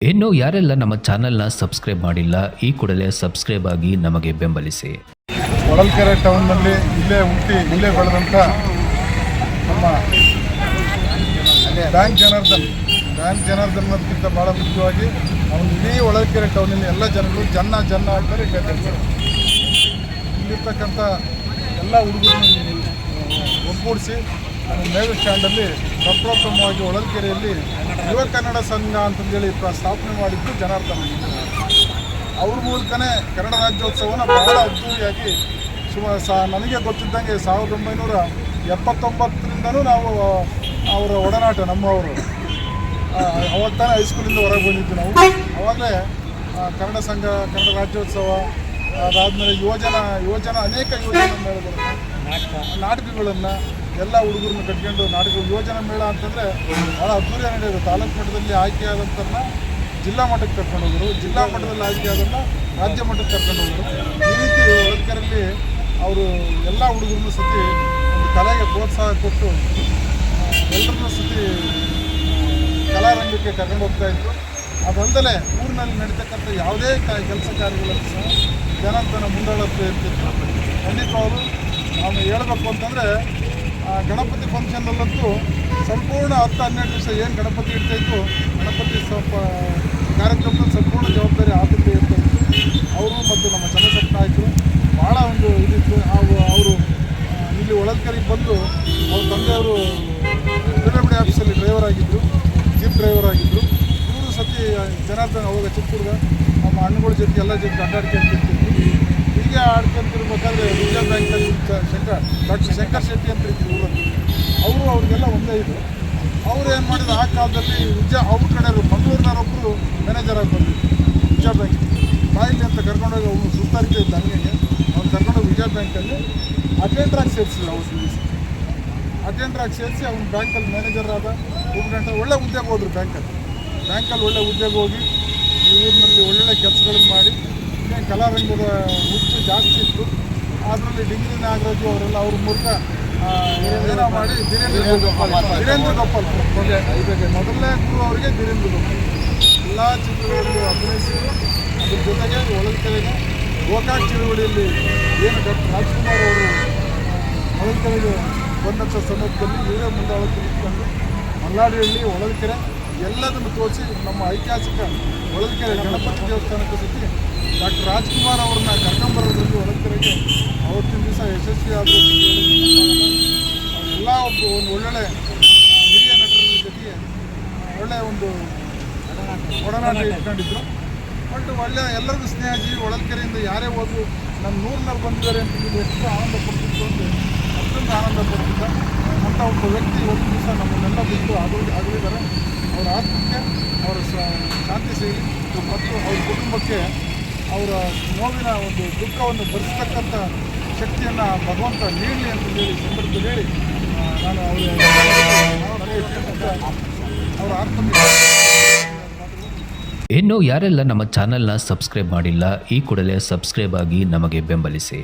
ಇನ್ನು ಯಾರೆಲ್ಲ ನಮ್ಮ ಚಾನೆಲ್ನ ಸಬ್ಸ್ಕ್ರೈಬ್ ಮಾಡಿಲ್ಲ, ಈ ಕೂಡಲೇ ಸಬ್ಸ್ಕ್ರೈಬ್ ಆಗಿ ನಮಗೆ ಬೆಂಬಲಿಸಿ. ಹೊಳಲ್ಕೆರೆ ಟೌನ್ನಲ್ಲಿ ಇಲ್ಲೇ ಹುಟ್ಟಿ ಇಲ್ಲೇ ಬೆಳೆದಂಥ ನಮ್ಮ ಬ್ಯಾಂಕ್ ಜನಾರ್ದನ್ ಬ್ಯಾಂಕ್ ಜನಾರ್ದನ್ ಅನ್ನೋದಕ್ಕಿಂತ ಭಾಳ ಮುಖ್ಯವಾಗಿ ಅವನು ಇಡೀ ಹೊಳಲ್ಕೆರೆ ಟೌನಲ್ಲಿ ಎಲ್ಲ ಜನಗಳು ಜನ ಅಂತಾರೆ ಕರೀತಾರೆ ಇಲ್ಲಿರ್ತಕ್ಕಂಥ ಎಲ್ಲ ಹುಡುಗರನ್ನು ಒಗ್ಗೂಡಿಸಿ ಮೇಲ್ ಸ್ಟ್ಯಾಂಡಲ್ಲಿ ಪ್ರಪ್ರಥಮವಾಗಿ ಹೊಳಲ್ಕೆರೆಯಲ್ಲಿ ಯುವ ಕನ್ನಡ ಸಂಘ ಅಂತಂದೇಳಿ ಸ್ಥಾಪನೆ ಮಾಡಿದ್ದು ಜನಾರ್ದನ. ಅವ್ರ ಮೂಲಕನೇ ಕನ್ನಡ ರಾಜ್ಯೋತ್ಸವನ ಬಹಳ ಅದ್ದೂರಿಯಾಗಿ ಸುಮಾರು ಸಾ ನನಗೆ ಗೊತ್ತಿದ್ದಂಗೆ ಸಾವಿರದ ಒಂಬೈನೂರ ಎಪ್ಪತ್ತೊಂಬತ್ತರಿಂದನೂ ನಾವು ಅವರ ಒಡನಾಟ ನಮ್ಮವರು. ಅವಾಗ ತಾನೇ ಹೈಸ್ಕೂಲಿಂದ ಹೊರಗೆ ಬಂದಿದ್ದು ನಾವು. ಅವಾಗಲೇ ಕನ್ನಡ ಸಂಘ, ಕನ್ನಡ ರಾಜ್ಯೋತ್ಸವ, ಅದಾದಮೇಲೆ ಯುವಜನ ಯುವಜನ, ಅನೇಕ ಯುವಜನ ನಾಟಕಗಳನ್ನು ಎಲ್ಲ ಹುಡುಗರನ್ನ ಕಟ್ಕೊಂಡು ನಾಟಕ ಯೋಜನೆ ಮೇಳ ಅಂತಂದರೆ ಭಾಳ ಅದ್ದೂರಿಯ ನಡೆಯೋದು ತಾಲೂಕು ಮಟ್ಟದಲ್ಲಿ ಆಯ್ಕೆಯಾದಂಥನ್ನ ಜಿಲ್ಲಾ ಮಟ್ಟಕ್ಕೆ ಕರ್ಕೊಂಡು ಹೋದರು. ಜಿಲ್ಲಾ ಮಟ್ಟದಲ್ಲಿ ಆಯ್ಕೆಯಾದನ್ನ ರಾಜ್ಯ ಮಟ್ಟಕ್ಕೆ ಕರ್ಕೊಂಡು ಹೋದರು. ಈ ರೀತಿ ಹೊಳಲ್ಕೆರೆಯಲ್ಲಿ ಅವರು ಎಲ್ಲ ಹುಡುಗರನ್ನು ಸತಿ ಒಂದು ಕಲೆಗೆ ಪ್ರೋತ್ಸಾಹ ಕೊಟ್ಟು ಎಲ್ಲರನ್ನೂ ಸತಿ ಕಲಾರಂಗಕ್ಕೆ ಕರ್ಕೊಂಡು ಹೋಗ್ತಾ ಇದ್ರು. ಅದಲ್ಲದೆ ಊರಿನಲ್ಲಿ ನಡೀತಕ್ಕಂಥ ಯಾವುದೇ ಕ, ಕೆಲಸ ಕಾರ್ಯಗಳಲ್ಲಿ ಸಹ ಜನಾರ್ದನ ಮುಂದಾಳತ್ವ ಇರ್ತಿತ್ತು. ಖಂಡಿತವಾಗಲೂ ನಾನು ಹೇಳಬೇಕು ಅಂತಂದರೆ ಗಣಪತಿ ಫಂಕ್ಷನ್ನಲ್ಲಂತೂ ಸಂಪೂರ್ಣ ಹತ್ತು ಹನ್ನೆರಡು ದಿವಸ ಏನು ಗಣಪತಿ ಇಡ್ತಾಯಿತ್ತು ಗಣಪತಿ ಸ್ವಲ್ಪ ಕಾರ್ಯಕ್ರಮದ ಸಂಪೂರ್ಣ ಜವಾಬ್ದಾರಿ ಆತಂಕ ಇರ್ತಾಯಿತ್ತು ಅವರು ಮತ್ತು ನಮ್ಮ ಚಂದ್ರಶೇಖರ ನಾಯಕರು ಭಾಳ ಒಂದು ಇದಿತ್ತು. ಅವು ಅವರು ಇಲ್ಲಿ ಹೊಳಲ್ಕೆರೆಗೆ ಬಂದು ಅವ್ರ ತಂದೆಯವರು ಬಿಡುಗಡೆ ಆಫೀಸಲ್ಲಿ ಡ್ರೈವರ್ ಆಗಿದ್ದರು ಜೀಪ್ ಡ್ರೈವರ್ ಆಗಿದ್ದರು ಇವರು ಸತಿ ಜನಾರ್ದನ್, ಅವಾಗ ಚಿಕ್ಕ ಹುಡುಗ ನಮ್ಮ ಹಣ್ಣುಗಳ ಜೊತೆ ಎಲ್ಲ ಜೊತೆ ಅಡ್ಡಾಡ್ಕೊಂತಿರ್ತಿದ್ರು ಹೀಗೆ ಆಡ್ಕೊಂತಿರ್ಬೇಕಾದ್ರೆ ವಿಜಯ ಬ್ಯಾಂಕಲ್ಲಿ ಶಂಕರ್ ಡಾಕ್ಟರ್ ಶಂಕರ್ ಶೆಟ್ಟಿ ಅಂತ ಇದ್ರು ಊರಲ್ಲಿ ಅವರು ಅವ್ರಿಗೆಲ್ಲ ಒಂದೇ ಇದು. ಅವ್ರು ಏನು ಮಾಡಿದ್ರು ಆ ಕಾಲದಲ್ಲಿ ವಿಜಯ ಅವ್ರ ಕಡೆಯವರು ಮಂಗಳೂರಿನವರೊಬ್ಬರು ಮ್ಯಾನೇಜರ್ ಆಗಿ ಬಂದಿದ್ರು ವಿಜಯ ಬ್ಯಾಂಕ್ ಬಾಯಿಲಿ ಅಂತ ಕರ್ಕೊಂಡೋಗಿ ಅವರು ಸುತ್ತಾರಿಕೆ ಇದ್ದ ಹಂಗೆ ಅವ್ರು ಕರ್ಕೊಂಡೋಗಿ ವಿಜಯ ಬ್ಯಾಂಕಲ್ಲಿ ಅಟೆಂಡ್ರಾಗಿ ಸೇರಿಸಿದ್ರು ಅವ್ರು ದಿವಸ ಅಟೆಂಡ್ರಾಗಿ ಸೇರಿಸಿ ಅವ್ನು ಬ್ಯಾಂಕಲ್ಲಿ ಮ್ಯಾನೇಜರ್ ಆದ ಒಬ್ಬ ಒಳ್ಳೆ ಉದ್ಯೋಗ ಹೋದ್ರು ಬ್ಯಾಂಕಲ್ಲಿ ಬ್ಯಾಂಕಲ್ಲಿ ಒಳ್ಳೆ ಉದ್ಯೋಗ ಹೋಗಿ ಈ ಊರಿನಲ್ಲಿ ಒಳ್ಳೊಳ್ಳೆ ಕೆಲಸಗಳನ್ನು ಮಾಡಿ ಇನ್ನೇನು ಕಲಾರಂಗದ ಹುಚ್ಚು ಜಾಸ್ತಿ ಇತ್ತು. ಅದರಲ್ಲಿ ಡಿಗ್ರಿ ನಾಗರಾಜು ಅವರೆಲ್ಲ ಅವ್ರ ಮೂಲಕ ಆ, ಮಾಡಿ ಧೀರೇಂದ್ರ ಗೋಪಾಲ್. ಧೀರೇಂದ್ರ ಗೋಪಾಲ್. ಇದಕ್ಕೆ ಮೊದಲನೇ ಗುರು ಅವರಿಗೆ ಧೀರೇಂದ್ರ ಗೋಪಾಲ್. ಎಲ್ಲ ಚಿತ್ರಗಳಲ್ಲಿ ಅಭಿನಯಿಸಿದ್ರು ಅದ್ರ ಜೊತೆಗೆ ಹೊಳಲ್ಕೆರೆಗೆ ಗೋಕಾಕ್ ಚಳುವಳಿಯಲ್ಲಿ ಏನು ಡಾಕ್ಟರ್ ರಾಜ್ಕುಮಾರ್ ಅವರು ಒಂದಷ್ಟು ಬಂದಂಥ ಸಂದರ್ಭದಲ್ಲಿ ಇವರೇ ಮುಂದೆ ಒಳಗೆ ಮಲ್ಲಾಡಿಹಳ್ಳಿ ಹೊಳಲ್ಕೆರೆ ಎಲ್ಲದನ್ನು ತೋರಿಸಿ ನಮ್ಮ ಐತಿಹಾಸಿಕ ಹೊಳಲ್ಕೆರೆ ಗಣಪತಿ ದೇವಸ್ಥಾನಕ್ಕೆ ಸತಿ ಡಾಕ್ಟರ್ ರಾಜ್ಕುಮಾರ್ ಅವ್ರನ್ನ ಕರ್ಕೊಂಬರೋದ್ರಲ್ಲಿ ಹೊಳಲ್ಕೆರೆಗೆ ಅವತ್ತಿನ ದಿವಸ ಯಶಸ್ವಿಯಾದ ಎಲ್ಲ ಒಬ್ಬ ಒಂದು ಒಳ್ಳೊಳ್ಳೆ ಹಿರಿಯ ನಟರ ಜೊತೆಗೆ ಒಳ್ಳೆಯ ಒಂದು ಒಡನಾಟ ಇಟ್ಕೊಂಡಿದ್ರು. ಬಟ್ ಒಳ್ಳೆಯ ಎಲ್ಲರಿಗೂ ಸ್ನೇಹಜೀವಿ ಹೊಳಲ್ಕೆರೆಯಿಂದ ಯಾರೇ ಹೋದ್ರು ನಮ್ಮ ನೂರಿನಲ್ಲಿ ಬಂದಿದ್ದಾರೆ ಅಂತ ಎಷ್ಟು ಆನಂದ ಪಡ್ತಿತ್ತು ಅಂತ ಅಷ್ಟೊಂದು ಆನಂದ ಪಡ್ತಿದ್ದ. ಅಂಥ ಒಬ್ಬ ವ್ಯಕ್ತಿ ಒಂದು ದಿವಸ ನಮ್ಮನ್ನೆಲ್ಲ ಬಿಟ್ಟು ಆಗಲಿ ಆಗಲಿದ್ದಾರೆ. ಅವರ ಆತ್ಮಕ್ಕೆ ಅವರ ಶಾಂತಿ ಸಿಗಲಿ ಮತ್ತು ಅವ್ರ ಕುಟುಂಬಕ್ಕೆ ಅವರ ನೋವಿನ ಒಂದು ದುಃಖವನ್ನು ಭರಿಸ್ತಕ್ಕಂಥ ಶಕ್ತಿಯನ್ನು ಭಗವಂತ ನೀಡಲಿ ಅಂತ ಹೇಳಿ ಸಂದರ್ಭದಲ್ಲಿ ಹೇಳಿ ನಾನು ಅವರ ಆತ್ಮಕ್ಕೆ ಇನ್ನು ಯಾರೆಲ್ಲ ನಮ್ಮ ಚಾನೆಲ್ನ ಸಬ್ಸ್ಕ್ರೈಬ್ ಮಾಡಿಲ್ಲ, ಈ ಕೂಡಲೇ ಸಬ್ಸ್ಕ್ರೈಬ್ ಆಗಿ ನಮಗೆ ಬೆಂಬಲಿಸಿ.